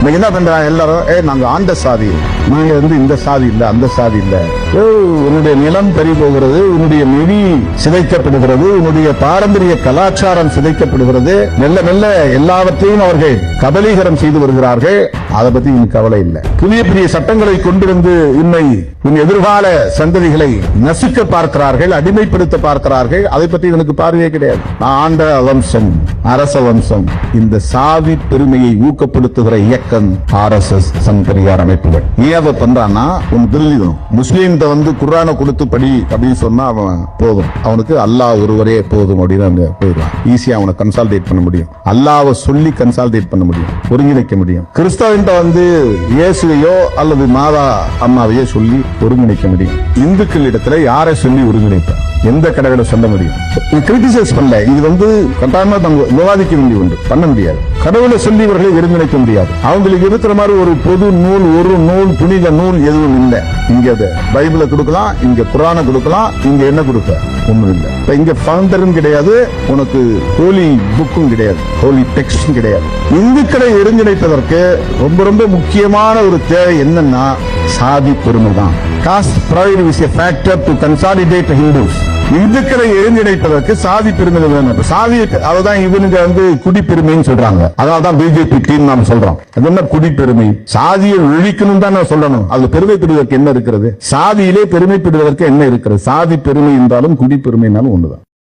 இன்னைக்கு என்ன பண்றாங்க எல்லாரும்? ஏ நாங்க ஆண்ட சாதி. நாங்க வந்து இந்த சாதி இல்ல அந்த சாதி இல்ல. உன்னுடைய நிலம் பறி போகிறது உன்னுடைய மொழி சிதைக்கப்படுகிறது உன்னுடைய பாரம்பரிய கலாச்சாரம் சிதைக்கப்படுகிறது. மெல்ல மெல்ல எல்லாவற்றையும் அவர்கள் கபலீகரம் செய்து வருகிறார்கள். அதை பத்தி எனக்கு கவலை இல்லை. புதிய புதிய சட்டங்களை கொண்டு வந்து உன்னை உன் எதிர்கால சந்ததிகளை நசுக்க பார்க்கிறார்கள் அடிமைப்படுத்த பார்க்கிறார்கள். அதை பற்றி எனக்கு பார்வையே கிடையாது. நான் ஆண்ட வம்சம் அரச வம்சம் இந்த சாதி பெருமையை ஊக்கப்படுத்துகிற இயக்கம். ஆர் எஸ் எஸ் சங்கரியார் அமைப்புகள். ஏன் அதை பண்றான்னா உன் திருளிதம் முஸ்லீம் வந்து குர்ஆனை கொடுத்து படி அப்படின்னு சொன்னா அவன் போதும். அவனுக்கு அல்லாஹ் ஒருவரே போதும் அப்படின்னு போயிடுவான். ஈஸியா அவனை கன்சால்டேட் பண்ண முடியும். அல்லாவை சொல்லி கன்சால்டேட் பண்ண முடியும். ஒருங்கிணைக்க முடியும். கிறிஸ்தவன்ட்ட வந்து இயேசுவையோ அல்லது மாதா அம்மாவையோ சொல்லி ஒருங்கிணைக்க முடியும். இந்துக்கள் இடத்துல யாரை சொல்லி ஒருங்கிணைப்பேன் எந்த கடவுளை சொல்ல முடியும்? கிரிட்டிசைஸ் பண்ணல. இது வந்து கட்டாயமா தங்க விவாதிக்க வேண்டிய ஒன்று. பண்ண முடியாது. கடவுளை சொல்லி இவர்களை ஒருங்கிணைக்க முடியாது. அவங்களுக்கு இருக்கிற மாதிரி ஒரு பொது நூல் ஒரு நூல் புனித நூல் எதுவும் இல்லை. இங்க பைபிளை கொடுக்கலாம் இங்க குரானை கொடுக்கலாம் இங்க என்ன கொடுக்க? ஒண்ணும் இல்லை. இப்ப இங்க ஃபவுண்டரும் கிடையாது உனக்கு ஹோலி புக்கும் கிடையாது ஹோலி டெக்ஸ்டும் கிடையாது. இந்துக்களை ஒருங்கிணைப்பதற்கு ரொம்ப ரொம்ப முக்கியமான ஒரு தேவை என்னன்னா சாதி பெருமை தான் caste pride is a factor to consolidate Hindus இந்துக்களை ஒருங்கிணைப்பதற்கு சாதி பெருமை வேணும். சாதி அதுதான் இவனுங்க வந்து குடிப்பெருமைன்னு சொல்றாங்க. அதான் பிஜேபி டீம் நாம் சொல்றோம். அது என்ன குடிப்பெருமை? சாதியை ஒழிக்கணும் தான் நான் சொல்லணும். அது பெருமைப்படுவதற்கு என்ன இருக்கிறது? சாதியிலே பெருமைப்படுவதற்கு என்ன இருக்கிறது? சாதி பெருமை என்றாலும் குடிப்பெருமை என்றாலும் ஒண்ணுதான்.